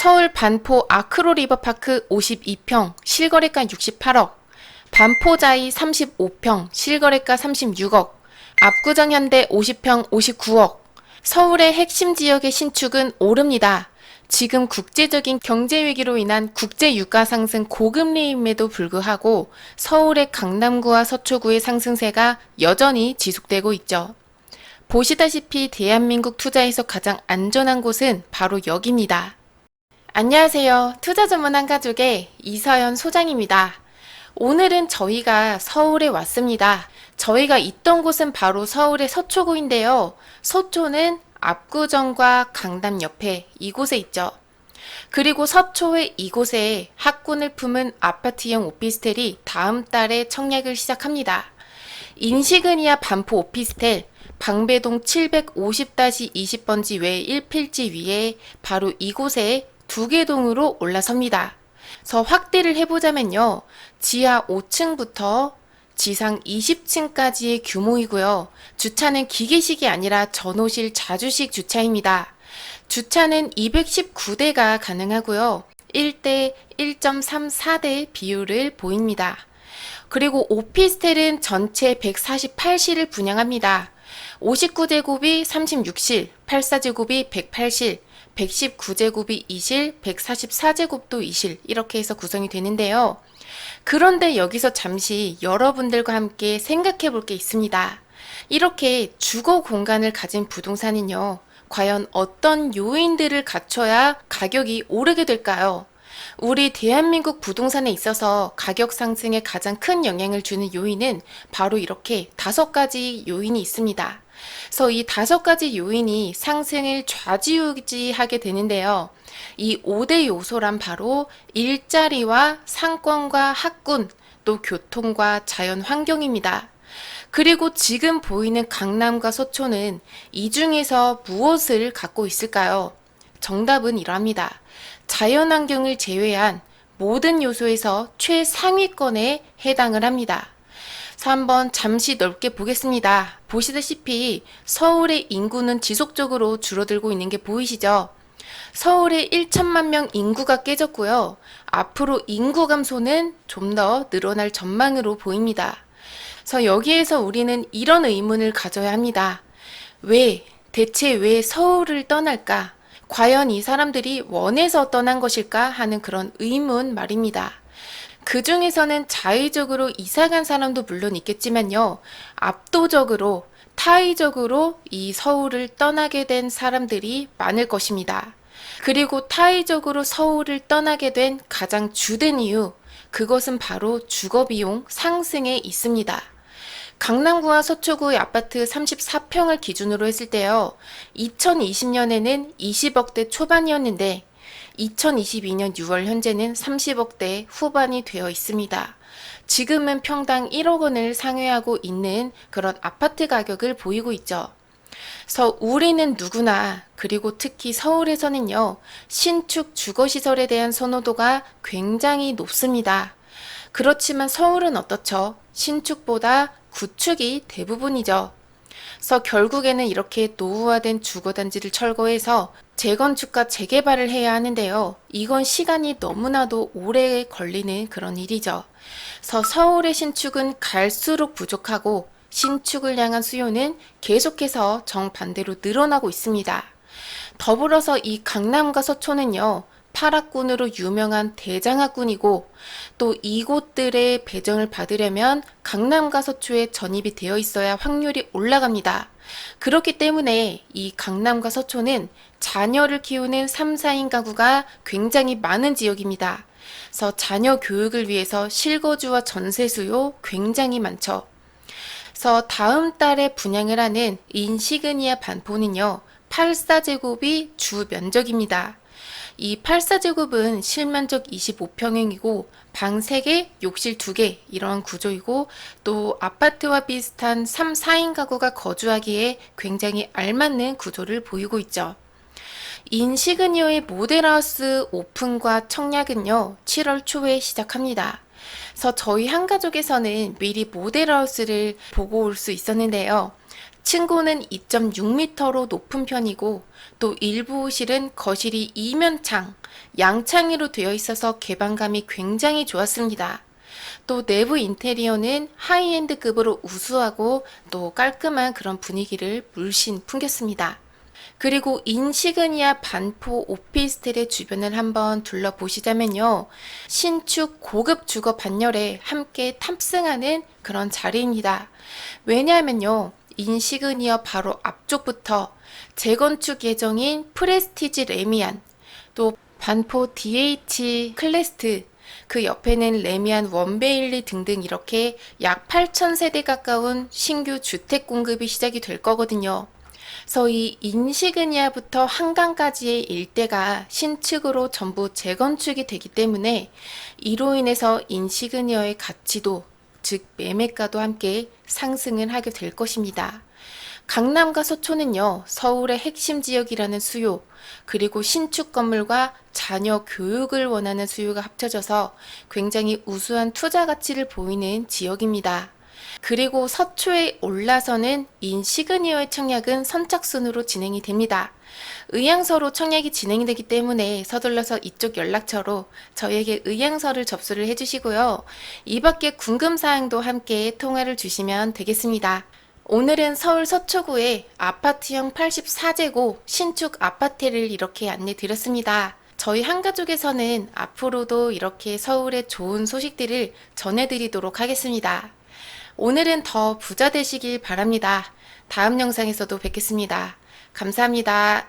서울 반포 아크로 리버파크 52평, 실거래가 68억. 반포자이 35평, 실거래가 36억. 압구정 현대 50평 59억. 서울의 핵심 지역의 신축은 오릅니다. 지금 국제적인 경제 위기로 인한 국제 유가 상승 고금리임에도 불구하고 서울의 강남구와 서초구의 상승세가 여전히 지속되고 있죠. 보시다시피 대한민국 투자에서 가장 안전한 곳은 바로 여기입니다. 안녕하세요. 투자 전문 한 가족의 이서연 소장입니다. 오늘은 저희가 서울에 왔습니다. 저희가 있던 곳은 바로 서울의 서초구인데요. 서초는 압구정과 강남 옆에 이곳에 있죠. 그리고 서초의 이곳에 학군을 품은 아파트형 오피스텔이 다음 달에 청약을 시작합니다. 인시그니아 반포 오피스텔 방배동 750-20번지 외 1필지 위에 바로 이곳에 두개 동으로 올라섭니다. 그래서 확대를 해보자면요. 지하 5층부터 지상 20층까지의 규모이고요. 주차는 기계식이 아니라 전호실 자주식 주차입니다. 주차는 219대가 가능하고요. 1대 1.34대 비율을 보입니다. 그리고 오피스텔은 전체 148실을 분양합니다. 59제곱이 36실, 84제곱이 108실, 119제곱이 2실, 144제곱도 2실 이렇게 해서 구성이 되는데요. 그런데 여기서 잠시 여러분들과 함께 생각해 볼 게 있습니다. 이렇게 주거 공간을 가진 부동산은요, 과연 어떤 요인들을 갖춰야 가격이 오르게 될까요? 우리 대한민국 부동산에 있어서 가격 상승에 가장 큰 영향을 주는 요인은 바로 이렇게 다섯 가지 요인이 있습니다. 그래서 이 다섯 가지 요인이 상승을 좌지우지하게 되는데요. 이 5대 요소란 바로 일자리와 상권과 학군, 또 교통과 자연 환경입니다. 그리고 지금 보이는 강남과 서초는 이 중에서 무엇을 갖고 있을까요? 정답은 이러합니다. 자연환경을 제외한 모든 요소에서 최상위권에 해당을 합니다. 그래서 한번 잠시 넓게 보겠습니다. 보시다시피 서울의 인구는 지속적으로 줄어들고 있는 게 보이시죠? 서울의 1천만 명 인구가 깨졌고요. 앞으로 인구 감소는 좀 더 늘어날 전망으로 보입니다. 그래서 여기에서 우리는 이런 의문을 가져야 합니다. 왜, 대체 왜 서울을 떠날까? 과연 이 사람들이 원해서 떠난 것일까 하는 그런 의문 말입니다. 그 중에서는 자의적으로 이사간 사람도 물론 있겠지만요. 압도적으로 타의적으로 이 서울을 떠나게 된 사람들이 많을 것입니다. 그리고 타의적으로 서울을 떠나게 된 가장 주된 이유, 그것은 바로 주거비용 상승에 있습니다. 강남구와 서초구의 아파트 34평을 기준으로 했을 때요. 2020년에는 20억대 초반이었는데 2022년 6월 현재는 30억대 후반이 되어 있습니다. 지금은 평당 1억 원을 상회하고 있는 그런 아파트 가격을 보이고 있죠. 우리는 누구나 그리고 특히 서울에서는요 신축 주거시설에 대한 선호도가 굉장히 높습니다. 그렇지만 서울은 어떻죠? 신축보다 구축이 대부분이죠. 그래서 결국에는 이렇게 노후화된 주거단지를 철거해서 재건축과 재개발을 해야 하는데요. 이건 시간이 너무나도 오래 걸리는 그런 일이죠. 그래서 서울의 신축은 갈수록 부족하고 신축을 향한 수요는 계속해서 정반대로 늘어나고 있습니다. 더불어서 이 강남과 서초는요, 파락군으로 유명한 대장학군이고 또 이곳들의 배정을 받으려면 강남과 서초에 전입이 되어 있어야 확률이 올라갑니다. 그렇기 때문에 이 강남과 서초는 자녀를 키우는 3, 4인 가구가 굉장히 많은 지역입니다. 그래서 자녀 교육을 위해서 실거주와 전세 수요 굉장히 많죠. 그래서 다음 달에 분양을 하는 인시그니아 반포는요, 84제곱이 주 면적입니다. 이 84제곱은 실면적 25평형이고 방 3개, 욕실 2개 이런 구조이고 또 아파트와 비슷한 3, 4인 가구가 거주하기에 굉장히 알맞는 구조를 보이고 있죠. 인시그니어의 모델하우스 오픈과 청약은요, 7월 초에 시작합니다. 그래서 저희 한가족에서는 미리 모델하우스를 보고 올 수 있었는데요. 층고는 2.6m로 높은 편이고 또 일부 호실은 거실이 이면창, 양창으로 되어 있어서 개방감이 굉장히 좋았습니다. 또 내부 인테리어는 하이엔드급으로 우수하고 또 깔끔한 그런 분위기를 물씬 풍겼습니다. 그리고 인시그니아 반포 오피스텔의 주변을 한번 둘러보시자면요. 신축 고급 주거 반열에 함께 탑승하는 그런 자리입니다. 왜냐하면요. 인시그니아 바로 앞쪽부터 재건축 예정인 프레스티지 레미안, 또 반포 DH 클래스트, 그 옆에는 레미안 원베일리 등등 이렇게 약 8,000세대 가까운 신규 주택 공급이 시작이 될 거거든요. 그래서 이 인시그니아부터 한강까지의 일대가 신축으로 전부 재건축이 되기 때문에 이로 인해서 인시그니아의 가치도 즉 매매가도 함께 상승을 하게 될 것입니다. 강남과 서초는요, 서울의 핵심 지역이라는 수요, 그리고 신축 건물과 자녀 교육을 원하는 수요가 합쳐져서 굉장히 우수한 투자 가치를 보이는 지역입니다. 그리고 서초에 올라서는 인 시그니어의 청약은 선착순으로 진행이 됩니다. 의향서로 청약이 진행이 되기 때문에 서둘러서 이쪽 연락처로 저에게 의향서를 접수를 해주시고요. 이 밖에 궁금사항도 함께 통화를 주시면 되겠습니다. 오늘은 서울 서초구의 아파트형 84제곱 신축 아파트를 이렇게 안내 드렸습니다. 저희 한가족에서는 앞으로도 이렇게 서울의 좋은 소식들을 전해드리도록 하겠습니다. 오늘은 더 부자 되시길 바랍니다. 다음 영상에서도 뵙겠습니다. 감사합니다.